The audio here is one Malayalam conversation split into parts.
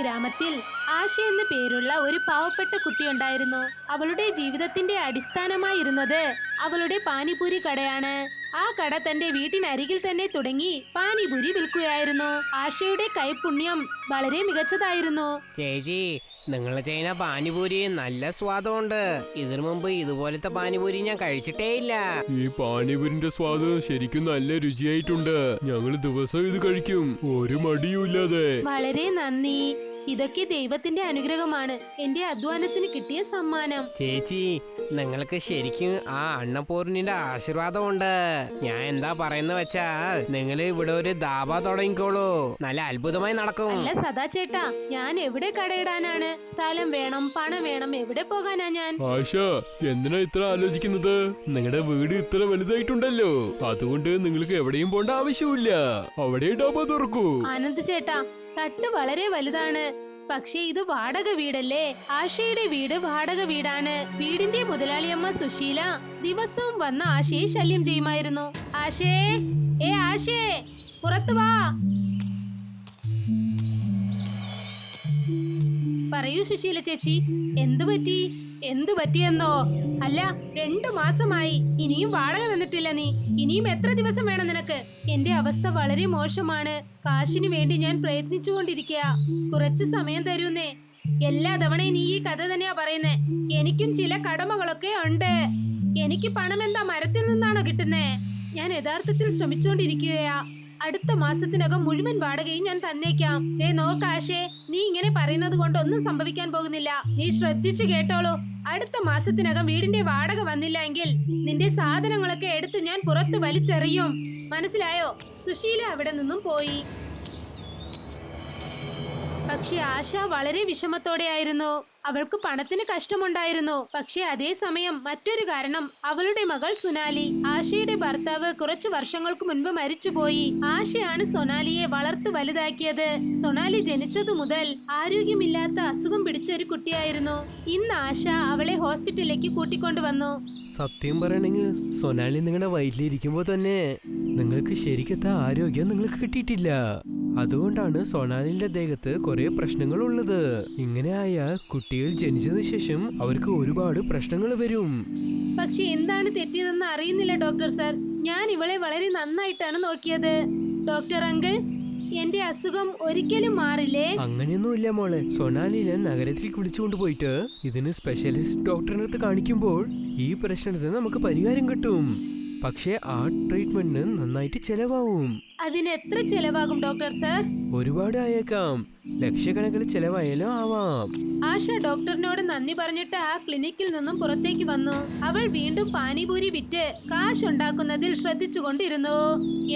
ഗ്രാമത്തിൽ ആശ എന്ന പേരുള്ള ഒരു പാവപ്പെട്ട കുട്ടിയുണ്ടായിരുന്നു. അവളുടെ ജീവിതത്തിന്റെ അടിസ്ഥാനമായിരുന്നത് അവളുടെ പാനിപൂരി കടയാണ്. ആ കട തന്റെ വീട്ടിനരികിൽ തന്നെ തുടങ്ങി പാനിപൂരി വിൽക്കുകയായിരുന്നു. ആശയുടെ കൈപുണ്യം വളരെ മികച്ചതായിരുന്നു. ചേച്ചി നിങ്ങൾ ചെയ്യുന്ന പാനിപൂരി നല്ല സ്വാദമുണ്ട് ഇതിനു മുമ്പ് ഇതുപോലത്തെ പാനിപൂരി ഞാൻ കഴിച്ചിട്ടേ ഇല്ല. ഈ പാനിപൂരിന്റെ സ്വാദ് ശരിക്കും നല്ല രുചിയായിട്ടുണ്ട്. ഞങ്ങൾ ദിവസം ഇത് കഴിക്കും. ഒരു മടിയുമില്ലാതെ. വളരെ നന്ദി. ഇതൊക്കെ ദൈവത്തിന്റെ അനുഗ്രഹമാണ്. എന്റെ അധ്വാനത്തിന് കിട്ടിയ സമ്മാനം. ചേച്ചി നിങ്ങൾക്ക് ശരിക്കും ആ അണ്ണപൂർണിന്റെ ആശീർവാദം ഉണ്ട് ഞാൻ എന്താ പറയുന്ന വെച്ചാ നിങ്ങൾ ഇവിടെ ഒരു ദാബ തുടങ്ങിക്കോളൂ. നല്ല അത്ഭുതമായി നടക്കും. അല്ല സദാ ചേട്ടാ ഞാൻ എവിടെ കടയിടാനാണ്? സ്ഥലം വേണം പണം വേണം എവിടെ പോകാനാ ഞാൻ? ആശ എന്തിനാ ഇത്ര ആലോചിക്കുന്നത്? നിങ്ങളുടെ വീട് ഇത്ര വലുതായിട്ടുണ്ടല്ലോ. അതുകൊണ്ട് നിങ്ങൾക്ക് എവിടെയും പോണ്ട ആവശ്യമില്ല അവിടെ ഡാബ തുറക്കൂ. ആനന്ദ് ചേട്ടാ തട്ട് വളരെ വലുതാണ്. പക്ഷേ ഇത് വാടക വീടല്ലേ? ആശയുടെ വീട് വാടക വീടാണ്. വീടിന്റെ മുതലാളിയമ്മ സുശീല ദിവസവും വന്ന് ആശയെ ശല്യം ചെയ്യുമായിരുന്നു. ആശേ ഏ ആശേ പുറത്തു വാ. പറയൂ സുശീല ചേച്ചി എന്തു പറ്റി? എന്തു പറ്റിയെന്നോ? അല്ല രണ്ടു മാസമായി. ഇനിയും വാടക തന്നിട്ടില്ല നീ. ഇനിയും എത്ര ദിവസം വേണം നിനക്ക്? എന്റെ അവസ്ഥ വളരെ മോശമാണ്. കാശിനു വേണ്ടി ഞാൻ പ്രയത്നിച്ചുകൊണ്ടിരിക്കുക കുറച്ച് സമയം തരൂന്നേ. എല്ലാ തവണയും നീ ഈ കഥ തന്നെയാ പറയുന്നേ. എനിക്കും ചില കടമകളൊക്കെ ഉണ്ട്. എനിക്ക് പണം എന്താ മരത്തിൽ നിന്നാണോ കിട്ടുന്നേ? ഞാൻ യഥാർത്ഥത്തിൽ ശ്രമിച്ചുകൊണ്ടിരിക്കുകയാ. അടുത്ത മാസത്തിനകം മുഴുവൻ വാടകയും ഞാൻ തന്നേക്കാം. ഏ നോക്കാശേ നീ ഇങ്ങനെ പറയുന്നത് കൊണ്ട് ഒന്നും സംഭവിക്കാൻ പോകുന്നില്ല. നീ ശ്രദ്ധിച്ചു കേട്ടോളൂ. അടുത്ത മാസത്തിനകം വീടിന്റെ വാടക വന്നില്ല എങ്കിൽ നിന്റെ സാധനങ്ങളൊക്കെ എടുത്ത് ഞാൻ പുറത്ത് വലിച്ചെറിയും. മനസ്സിലായോ? സുശീല അവിടെ നിന്നും പോയി. പക്ഷെ ആശ വളരെ വിഷമത്തോടെയായിരുന്നു. അവൾക്ക് പണത്തിന് കഷ്ടമുണ്ടായിരുന്നു. പക്ഷെ അതേസമയം മറ്റൊരു കാരണം അവളുടെ മകൾ സുനാലി. ആശയുടെ ഭർത്താവ് കുറച്ചു വർഷങ്ങൾക്ക് മുൻപ് മരിച്ചുപോയി. ആശയാണ് സൊനാലിയെ വളർത്തു വലുതാക്കിയത്. സൊനാലി ജനിച്ചതു മുതൽ ആരോഗ്യമില്ലാത്ത അസുഖം പിടിച്ച ഒരു കുട്ടിയായിരുന്നു. ഇന്ന് ആശ അവളെ ഹോസ്പിറ്റലിലേക്ക് കൂട്ടിക്കൊണ്ടുവന്നു സത്യം പറയണെങ്കിൽ സൊനാലി നിങ്ങളുടെ വയറ്റിലിരിക്കുമ്പോൾ തന്നെ നിങ്ങൾക്ക് ശരിക്കത്തെ ആരോഗ്യം നിങ്ങൾക്ക് കിട്ടിയിട്ടില്ല. അതുകൊണ്ടാണ് സൊണാലിന്റെ ദേഹത്ത് കുറെ പ്രശ്നങ്ങൾ ഉള്ളത് ഇങ്ങനെ ആയാൽ കുട്ടികൾ ജനിച്ചതിന് ശേഷം അവർക്ക് ഒരുപാട് പ്രശ്നങ്ങൾ വരും. പക്ഷെ എന്താണ് തെറ്റിയതെന്ന് അറിയുന്നില്ല ഡോക്ടർ സാർ. ഞാൻ ഇവളെ വളരെ നന്നായിട്ടാണ് നോക്കിയത്. ഡോക്ടർ അങ്കിൾ എന്റെ അസുഖം ഒരിക്കലും മാറില്ലേ? അങ്ങനെയൊന്നുമില്ല മോളെ. സൊനാലിനെ നഗരത്തിലേക്ക് വിളിച്ചുകൊണ്ട് പോയിട്ട് ഇതിന് സ്പെഷ്യലിസ്റ്റ് ഡോക്ടറിനടുത്ത് കാണിക്കുമ്പോൾ ഈ പ്രശ്നത്തിന് നമുക്ക് പരിഹാരം കിട്ടും. പക്ഷേ ആ ട്രീറ്റ്മെന്റിന് നന്നായിട്ട് ചെലവാവും. അതിന് എത്ര ചെലവാകും ഡോക്ടർ സർ ഒരുപാട് ആയേക്കാം. ലക്ഷക്കണക്കിന് ചെലവായാലും ആവാം. ആശ ഡോക്ടറിനോട് നന്ദി പറഞ്ഞിട്ട് ആ ക്ലിനിക്കിൽ നിന്നും പുറത്തേക്ക് വന്നു. അവൾ വീണ്ടും പാനിപൂരി വിറ്റ് കാശ് ഉണ്ടാക്കുന്നതിൽ ശ്രദ്ധിച്ചുകൊണ്ടിരുന്നു.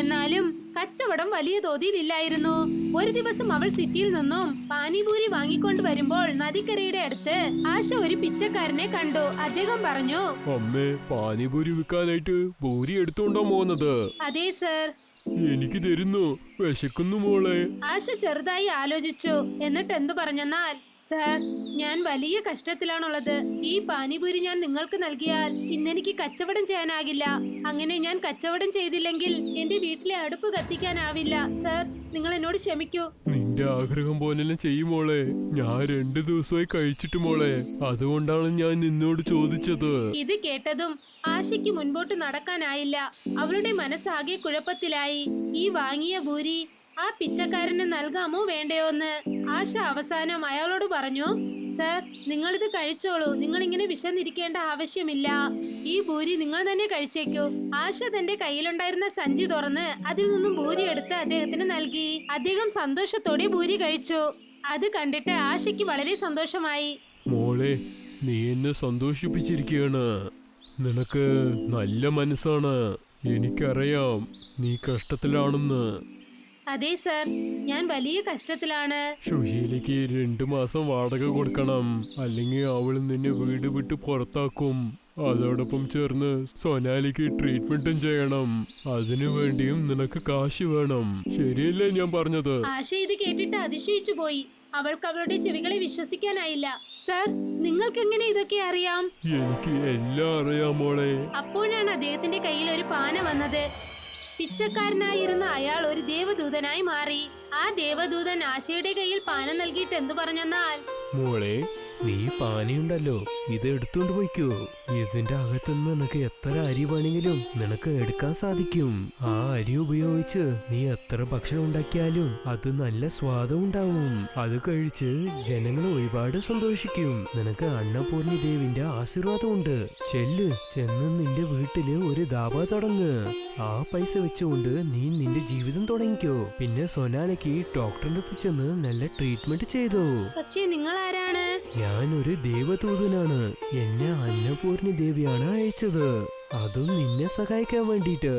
എന്നാലും കച്ചവടം വലിയ തോതിലില്ലായിരുന്നു ഒരു ദിവസം അവൾ സിറ്റിയിൽ നിന്നും പാനിപൂരി വാങ്ങിക്കൊണ്ട് വരുമ്പോൾ നദിക്കരയുടെ അടുത്ത് ആശ ഒരു പിച്ചക്കാരനെ കണ്ടു. അദ്ദേഹം പറഞ്ഞു അമ്മേ പാനിപൂരി വിൽക്കാനായിട്ട് പൂരി എടുത്തോണ്ടാ പോകുന്നത് അതെ സർ. എനിക്ക് തരുന്നു. വിശക്കുന്നു മോളെ. ആശ ചെറുതായി ആലോചിച്ചു. എന്നിട്ട് എന്തു പറഞ്ഞെന്നാൽ സർ ഞാൻ വലിയ കഷ്ടത്തിലാണുള്ളത്. ഈ പാനിപൂരി ഞാൻ നിങ്ങൾക്ക് നൽകിയാൽ ഇന്നെനിക്ക് കച്ചവടം ചെയ്യാനാകില്ല. അങ്ങനെ ഞാൻ കച്ചവടം ചെയ്തില്ലെങ്കിൽ എന്റെ വീട്ടിലെ അടുപ്പ് കത്തിക്കാനാവില്ല. സാർ നിങ്ങൾ എന്നോട് ക്ഷമിക്കൂ. നിന്റെ ആഗ്രഹം പോലെ ചെയ്യും മോളെ. ഞാൻ രണ്ടു ദിവസമായി കഴിച്ചിട്ട് മോളെ. അതുകൊണ്ടാണ് ഞാൻ നിന്നോട് ചോദിച്ചത്. ഇത് കേട്ടതും ആശയ്ക്ക് മുൻപോട്ട് നടക്കാനായില്ല. അവളുടെ മനസ്സാകെ കുഴപ്പത്തിലായി. ഈ വാങ്ങിയ ഭൂരി ആ പിച്ചക്കാരന് നൽകാമോ വേണ്ടയോ എന്ന് ആശ അവസാനം അയാളോട് പറഞ്ഞു സർ നിങ്ങളിത് കഴിച്ചോളൂ. നിങ്ങൾ ഇങ്ങനെ വിശന്നിരിക്കേണ്ട ആവശ്യമില്ല. ഈ ഭൂരി നിങ്ങൾ തന്നെ കഴിച്ചേക്കൂ. ആശ തന്റെ കയ്യിലുണ്ടായിരുന്ന സഞ്ചി തുറന്ന് അതിൽ നിന്നും ഭൂരി എടുത്ത് അദ്ദേഹത്തിന് നൽകി. അദ്ദേഹം സന്തോഷത്തോടെ ഭൂരി കഴിച്ചു. അത് കണ്ടിട്ട് ആശയ്ക്ക് വളരെ സന്തോഷമായി. മോളെ നീ എന്നെ സന്തോഷിപ്പിച്ചിരിക്കുകയാണ് നിനക്ക് നല്ല മനസ്സാണ്. എനിക്കറിയാം നീ കഷ്ടത്തിലാണെന്ന്. അതെ സർ. ഞാൻ വലിയ കഷ്ടത്തിലാണ്. സുശീലയ്ക്ക് രണ്ടു മാസം വാടക കൊടുക്കണം. അല്ലെങ്കിൽ അവൾ നിന്നെ വീട് വിട്ട് പുറത്താക്കും. അതോടൊപ്പം ചേർന്ന് സൊനാലിക്ക് ട്രീറ്റ്മെന്റും ചെയ്യണം. അതിനു വേണ്ടിയും നിനക്ക് കാശ് വേണം. ശരിയല്ലേ ഞാൻ പറഞ്ഞത്? ആശ ഇത് കേട്ടിട്ട് അതിശയിച്ചു പോയി. അവൾക്ക് അവളുടെ ചെവികളെ വിശ്വസിക്കാനായില്ല. സർ നിങ്ങൾക്ക് എങ്ങനെ ഇതൊക്കെ അറിയാം? എനിക്ക് എല്ലാം അറിയാം മോളെ. അപ്പോഴാണ് അദ്ദേഹത്തിന്റെ കയ്യിൽ ഒരു പാന വന്നത്. പിച്ചക്കാരനായിരുന്ന അയാൾ ഒരു ദേവദൂതനായി മാറി. ആ ദേവദൂതൻ ആശയുടെ കയ്യിൽ പാനം നൽകിയിട്ട് എന്തു പറഞ്ഞെന്നാൽ നീ പാനിയുണ്ടല്ലോ. ഇത് എടുത്തോണ്ട് പോയിക്കോ. ഇതിന്റെ അകത്തുനിന്ന് നിനക്ക് എത്ര അരി വേണമെങ്കിലും നിനക്ക് എടുക്കാൻ സാധിക്കും. ആ അരി ഉപയോഗിച്ച് നീ എത്ര ഭക്ഷണം ഉണ്ടാക്കിയാലും അത് നല്ല സ്വാദം ഉണ്ടാവും. അത് കഴിച്ച് ജനങ്ങൾ ഒരുപാട് സന്തോഷിക്കും. നിനക്ക് അന്നപൂർണി ദേവിന്റെ ആശീർവാദമുണ്ട്. ചെല്ല് ചെന്ന് നിന്റെ വീട്ടിൽ ഒരു ദാബ തുടങ്ങ്. ആ പൈസ വെച്ചുകൊണ്ട് നീ നിന്റെ ജീവിതം തുടങ്ങിക്കോ. പിന്നെ സൊനാലയ്ക്ക് ഡോക്ടറിന്റെ അടുത്ത് ചെന്ന് നല്ല ട്രീറ്റ്മെന്റ് ചെയ്തു. പക്ഷേ നിങ്ങൾ ആരാണ് ഞാനൊരു ദേവദൂതനാണ്. എന്നെ അന്നപൂർണി ദേവിയാണ് അയച്ചത്. അതും നിന്നെ സഹായിക്കാൻ വേണ്ടിയിട്ട്.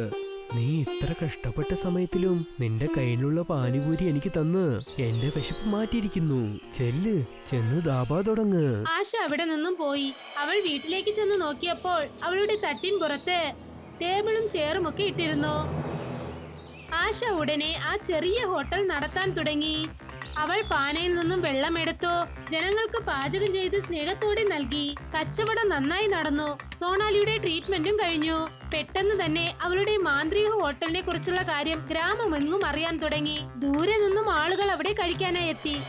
നീ ഇത്ര കഷ്ടപ്പെട്ട സമയത്തിലും നിന്റെ കയ്യിലുള്ള പാനിപൂരി എനിക്ക് തന്ന് എന്റെ വിശപ്പ് മാറ്റിയിരിക്കുന്നു. ചെല്ല് ചെന്ന് ദാബാ തുടങ്ങ്. ആശ അവിടെ നിന്നും പോയി. അവൾ വീട്ടിലേക്ക് ചെന്ന് നോക്കിയപ്പോൾ അവളുടെ തട്ടിൻ പുറത്ത് ടേബിളും ചെയറും ഒക്കെ ഇട്ടിരുന്നു. ആശ ഉടനെ ആ ചെറിയ ഹോട്ടൽ നടത്താൻ തുടങ്ങി. അവൾ പാനയിൽ നിന്നും വെള്ളമെടുത്തു ജനങ്ങൾക്ക് പാചകം ചെയ്ത് സ്നേഹത്തോടെ നൽകി. കച്ചവടം നന്നായി നടന്നു. സോണാലിയുടെ ട്രീറ്റ്മെന്റും കഴിഞ്ഞു. പെട്ടെന്ന് തന്നെ അവളുടെ മാന്ത്രിക ഹോട്ടലിനെ കുറിച്ചുള്ള കാര്യം ഗ്രാമമെങ്ങും അറിയാൻ തുടങ്ങി. ദൂരെ നിന്നും ആളുകൾ അവിടെ കഴിക്കാനായി എത്തി.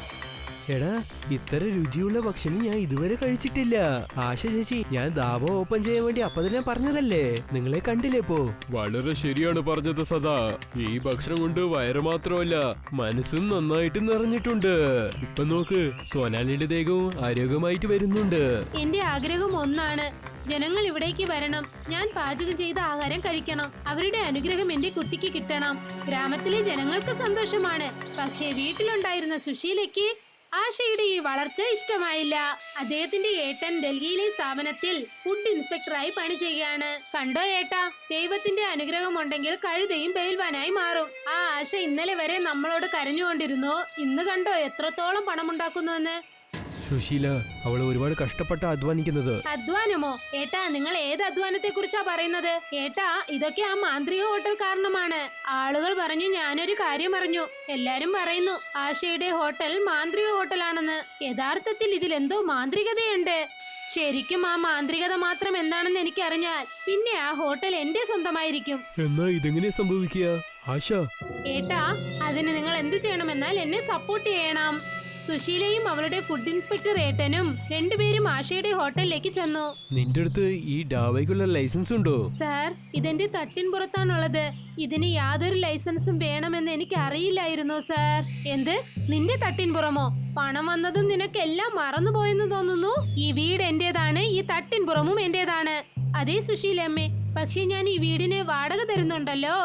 എടാ ഇത്ര രുചിയുള്ള ഭക്ഷണം ഞാൻ ഇതുവരെ കഴിച്ചിട്ടില്ല. ആശ ചേച്ചി ഞാൻ ദാബ ഓപ്പൺ ചെയ്യാൻ വേണ്ടി അപ്പൊ തന്നെ പറഞ്ഞതല്ലേ? നിങ്ങളെ കണ്ടില്ലേ പോ വളരെ ശരിയാണ് പറഞ്ഞത് സദാ. ഈ ഭക്ഷണം കൊണ്ട് വയറ് മാത്രമല്ല മനസ്സും നന്നായിട്ട് നിറഞ്ഞിട്ടുണ്ട്. ഇപ്പൊ നോക്ക് സോനാലിന്റെ ദേഹവും ആരോഗ്യമായിട്ട് വരുന്നുണ്ട്. എന്റെ ആഗ്രഹം ഒന്നാണ്. ജനങ്ങൾ ഇവിടേക്ക് വരണം. ഞാൻ പാചകം ചെയ്ത ആഹാരം കഴിക്കണം. അവരുടെ അനുഗ്രഹം എന്റെ കുട്ടിക്ക് കിട്ടണം. ഗ്രാമത്തിലെ ജനങ്ങൾക്ക് സന്തോഷമാണ്. പക്ഷേ വീട്ടിലുണ്ടായിരുന്ന സുശീലയ്ക്ക് ആശയുടെ ഈ വളർച്ച ഇഷ്ടമായില്ല. അദ്ദേഹത്തിന്റെ ഏട്ടൻ ഡൽഹിയിലെ സ്ഥാപനത്തിൽ ഫുഡ് ഇൻസ്പെക്ടറായി പണി ചെയ്യുകയാണ്. കണ്ടോ ഏട്ടാ ദൈവത്തിന്റെ അനുഗ്രഹം ഉണ്ടെങ്കിൽ കഴുതയും ബെയിൽവാനായി മാറും. ആ ആശ ഇന്നലെ വരെ നമ്മളോട് കരഞ്ഞുകൊണ്ടിരുന്നു. ഇന്ന് കണ്ടോ എത്രത്തോളം പണമുണ്ടാക്കുന്നുവെന്ന്? സുശീല അവൾ ഒരുപാട് കഷ്ടപ്പെട്ട അധ്വാനിക്കുന്നത്. അധ്വാനമോ? ഏട്ടാ നിങ്ങൾ ഏത് അധ്വാനത്തെ കുറിച്ചാ പറയുന്നത്? ഏട്ടാ ഇതൊക്കെ ആ മാന്ത്രിക ഹോട്ടൽ കാരണമാണ്. ആളുകൾ പറഞ്ഞു ഞാനൊരു കാര്യം അറിഞ്ഞു. എല്ലാരും പറയുന്നു ആശയുടെ ഹോട്ടൽ മാന്ത്രിക ഹോട്ടലാണെന്ന്. യഥാർത്ഥത്തിൽ ഇതിൽ എന്തോ മാന്ത്രികതയുണ്ട്. ശരിക്കും ആ മാന്ത്രികത മാത്രം എന്താണെന്ന് എനിക്കറിഞ്ഞാൽ പിന്നെ ആ ഹോട്ടൽ എന്റെ സ്വന്തമായിരിക്കും. എന്നാ ഇതെങ്ങനെ സംഭവിക്കുക? ആശ. ഏട്ടാ അതിന് നിങ്ങൾ എന്ത് ചെയ്യണമെന്നാൽ എന്നെ സപ്പോർട്ട് ചെയ്യണം. സുശീലയും അവളുടെ ഫുഡ് ഇൻസ്പെക്ടർ ഏട്ടനും രണ്ടുപേരും ആശയുടെ ഹോട്ടലിലേക്ക് ചെന്നു. നിന്റെ അടുത്ത് ഈ ഡാവയ്ക്കുള്ള ലൈസൻസ് ഉണ്ടോ? സാർ ഇതെന്റെ തട്ടിൻ പുറത്താണുള്ളത്. ഇതിന് യാതൊരു ലൈസൻസും വേണമെന്ന് എനിക്ക് അറിയില്ലായിരുന്നു സാർ എന്ത്? നിന്റെ തട്ടിൻ പുറമോ? പണം വന്നതും നിനക്കെല്ലാം മറന്നുപോയെന്ന് തോന്നുന്നു? ഈ വീട് എന്റേതാണ് ഈ തട്ടിൻ പുറമും എന്റേതാണ്. അതേ സുശീലമ്മേ പക്ഷെ ഞാൻ ഈ വീടിന് വാടക തരുന്നുണ്ടല്ലോ.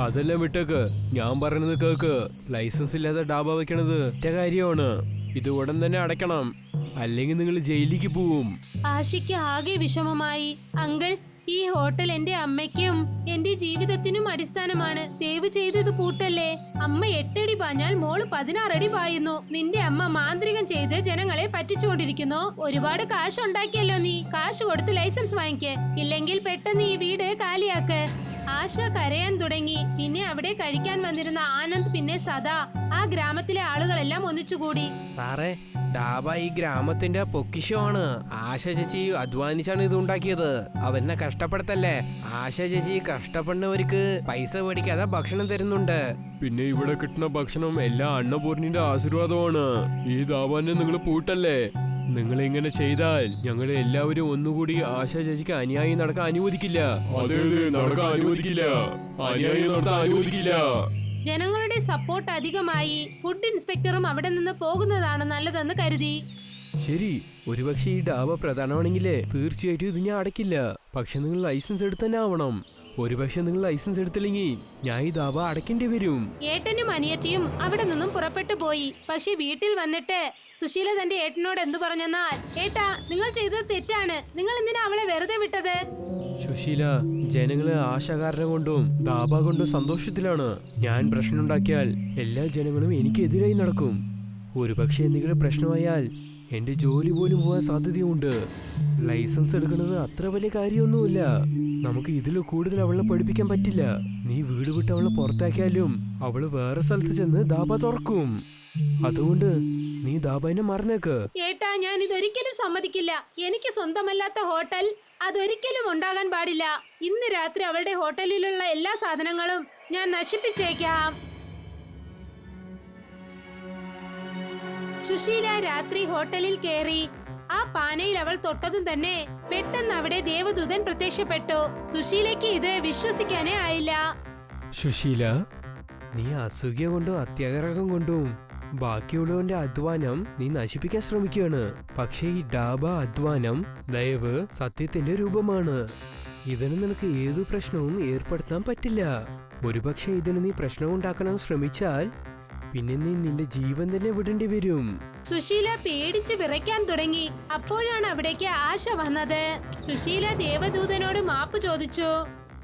അതെല്ലാം വിട്ടേക്ക്? ഞാൻ പറയുന്നത് കേക്ക്. ലൈസൻസ് ഇല്ലാതെ ഡാബ വെക്കണത്. ഒറ്റ കാര്യമാണ്. ഇത് ഉടൻ തന്നെ അടയ്ക്കണം. അല്ലെങ്കിൽ നിങ്ങൾ ജയിലിലേക്ക് പോവും. ആശയ്ക്ക് ആകെ വിഷമമായി. അങ്കിൾ ഈ ഹോട്ടൽ എന്റെ അമ്മയ്ക്കും എന്റെ ജീവിതത്തിനും അടിസ്ഥാനമാണ്. ദയവ് ചെയ്തത് കൂട്ടല്ലേ? അമ്മ എട്ടടി പാഞ്ഞാൽ മോൾ പതിനാറടി പായുന്നു. നിന്റെ അമ്മ മാന്ത്രികം ചെയ്ത് ജനങ്ങളെ പറ്റിച്ചുകൊണ്ടിരിക്കുന്നു. ഒരുപാട് കാശ് ഉണ്ടാക്കിയല്ലോ നീ. കാശ് കൊടുത്ത് ലൈസൻസ് വാങ്ങിക്ക്. ഇല്ലെങ്കിൽ പെട്ടെന്ന് ഈ വീട് കാലിയാക്ക്. ആശ കരയാൻ തുടങ്ങി. പിന്നെ അവിടെ കഴിക്കാൻ വന്നിരുന്ന ആനന്ദ് പിന്നെ സദാ. ആ ഗ്രാമത്തിലെ ആളുകളെല്ലാം ഒന്നിച്ചുകൂടി. സാറേ ഡാബ ഈ ഗ്രാമത്തിന്റെ പൊക്കിഷമാണ് ആശ ചേച്ചി അധ്വാനിച്ചാണ് ഇത് ഉണ്ടാക്കിയത്. അവനെ കഷ്ടപ്പെടുത്തല്ലേ? ആശ ചേച്ചി കഷ്ടപ്പെടുന്നവർക്ക് പൈസ മേടിക്കാതെ ഭക്ഷണം തരുന്നുണ്ട്. പിന്നെ ഇവിടെ കിട്ടുന്ന ഭക്ഷണം എല്ലാ അന്നപൂർണിന്റെ ആശീർവാദമാണ്. ഈ ദാവാനെ നിങ്ങൾ പൂട്ടല്ലേ? നിങ്ങൾ ഇങ്ങനെ ചെയ്താൽ ഞങ്ങൾ എല്ലാവരും ഒന്നുകൂടി ആശ ചേച്ചിക്ക് അനുയായി നടക്കാൻ അനുവദിക്കില്ല. അതെ അതെ നടക്കാൻ അനുവദിക്കില്ല. അനുയായി നടത്താൻ അനുവദിക്കില്ല. ജനങ്ങളുടെ സപ്പോർട്ട് അധികമായി ഫുഡ് ഇൻസ്പെക്ടറും അവിടെ നിന്ന് പോകുന്നതാണ് നല്ലതെന്ന് കരുതി. ശരി ഒരുപക്ഷെ ഈ ഡാബ പ്രധാനമാണെങ്കിലേ തീർച്ചയായിട്ടും ഇത് ഞാൻ അടയ്ക്കില്ല. പക്ഷെ നിങ്ങൾ ലൈസൻസ് എടുത്ത് തന്നെ ആവണം. ഒരുപക്ഷെ നിങ്ങൾ ലൈസൻസ് എടുത്തില്ലെങ്കിൽ ഞാൻ ഈ ദാബ അടയ്ക്കേണ്ടി വരും. ഏട്ടനും അനിയത്തിയും അവിടെ നിന്നും പുറപ്പെട്ടു പോയി. പക്ഷെ വീട്ടിൽ വന്നിട്ട് സുശീല തന്റെ ഏട്ടനോട് എന്തു പറഞ്ഞെന്നാൽ ഏട്ടാ നിങ്ങൾ ചെയ്തത് തെറ്റാണ്. നിങ്ങൾ എന്തിനാ അവളെ വെറുതെ വിട്ടത്? സുശീല ജനങ്ങൾ ആശാകാരനെ കൊണ്ടും ദാബ കൊണ്ടും സന്തോഷത്തിലാണ്. ഞാൻ പ്രശ്നമുണ്ടാക്കിയാൽ എല്ലാ ജനങ്ങളും എനിക്കെതിരായി നടക്കും. ഒരുപക്ഷെ എന്തെങ്കിലും പ്രശ്നമായാൽ എന്റെ ജോലി പോലും പോകാൻ സാധ്യതയുണ്ട് ലൈസൻസ് എടുക്കുന്നത് അത്ര വലിയ കാര്യമൊന്നുമില്ല. നമുക്ക് ഇതിൽ കൂടുതൽ അവളെ പഠിപ്പിക്കാൻ പറ്റില്ല. നീ വീട് വിട്ട് അവളെ പുറത്താക്കിയാലും അവൾ വേറെ സ്ഥലത്ത് ചെന്ന് ദാബ തുറക്കും. അതുകൊണ്ട് നീ ദാബാനെ മറന്നേക്ക്. ഏട്ടാ ഞാൻ ഇതൊരിക്കലും സമ്മതിക്കില്ല. എനിക്ക് സ്വന്തമല്ലാത്ത ഹോട്ടൽ അതൊരിക്കലും ഉണ്ടാകാൻ പാടില്ല. ഇന്ന് രാത്രി അവളുടെ ഹോട്ടലിലുള്ള എല്ലാ സാധനങ്ങളും ഞാൻ നശിപ്പിച്ചേക്കാം. സുശീല രാത്രി ഹോട്ടലിൽ കയറി ആ പാനയിൽ അവൾ തൊട്ടതും തന്നെ പെട്ടെന്ന് അവിടെ ദേവദൂതൻ പ്രത്യക്ഷപ്പെട്ടു. സുശീലയ്ക്ക് ഇത് വിശ്വസിക്കാനേ ആയില്ല. സുശീല നീ അസൂയ കൊണ്ടും അത്യാഗ്രഹം കൊണ്ടും ബാക്കിയുള്ളവന്റെ അധ്വാനം നീ നശിപ്പിക്കാൻ ശ്രമിക്കുകയാണ്. പക്ഷേ ഈ ഡാബ അധ്വാനം ദയവ് സത്യത്തിന്റെ രൂപമാണ്. ഇതിന് നിനക്ക് ഏതു പ്രശ്നവും ഏർപ്പെടുത്താൻ പറ്റില്ല. ഒരുപക്ഷെ ഇതിന് നീ പ്രശ്നം ഉണ്ടാക്കണം ശ്രമിച്ചാൽ പിന്നെ നീ നിന്റെ ജീവൻ തന്നെ വിടേണ്ടി വരും. സുശീല പേടിച്ച് വിറയ്ക്കാൻ തുടങ്ങി. അപ്പോഴാണ് അവിടേക്ക് ആശ വന്നത്. സുശീല ദേവദൂതനോട് മാപ്പ് ചോദിച്ചു.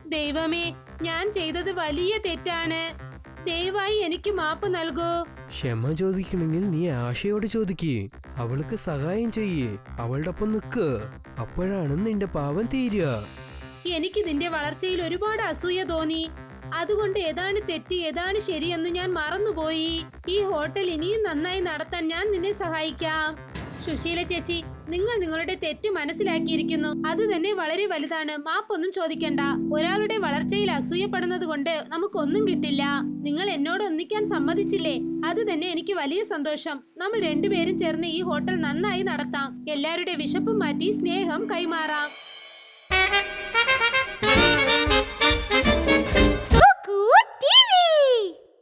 ദൈവമേ ഞാൻ ചെയ്തത് വലിയ തെറ്റാണ്. ദയവായി എനിക്ക് മാപ്പ് നൽകൂ. ക്ഷമ ചോദിക്കണമെങ്കിൽ നീ ആശയോട് ചോദിക്ക്. അവൾക്ക് സഹായം ചെയ്യേ. അവളുടെ ഒപ്പം നിൽക്ക് അപ്പോഴാണ് നിന്റെ പാവം തീരുക. എനിക്ക് നിന്റെ വളർച്ചയിൽ ഒരുപാട് അസൂയ തോന്നി. അതുകൊണ്ട് ഏതാണ് തെറ്റ് ഏതാണ് ശരിയെന്ന് ഞാൻ മറന്നുപോയി. ഈ ഹോട്ടൽ ഇനിയും നന്നായി നടത്താൻ ഞാൻ നിന്നെ സഹായിക്കാം. സുശീല ചേച്ചി നിങ്ങൾ നിങ്ങളുടെ തെറ്റ് മനസ്സിലാക്കിയിരിക്കുന്നു. അത് തന്നെ വളരെ വലുതാണ്. മാപ്പൊന്നും ചോദിക്കണ്ട. ഒരാളുടെ വളർച്ചയിൽ അസൂയപ്പെടുന്നത് കൊണ്ട് നമുക്കൊന്നും കിട്ടില്ല. നിങ്ങൾ എന്നോട് ഒന്നിക്കാൻ സമ്മതിച്ചില്ലേ? അത് തന്നെ എനിക്ക് വലിയ സന്തോഷം. നമ്മൾ രണ്ടുപേരും ചേർന്ന് ഈ ഹോട്ടൽ നന്നായി നടത്താം. എല്ലാവരുടെ വിശപ്പും മാറ്റി സ്നേഹം കൈമാറാം.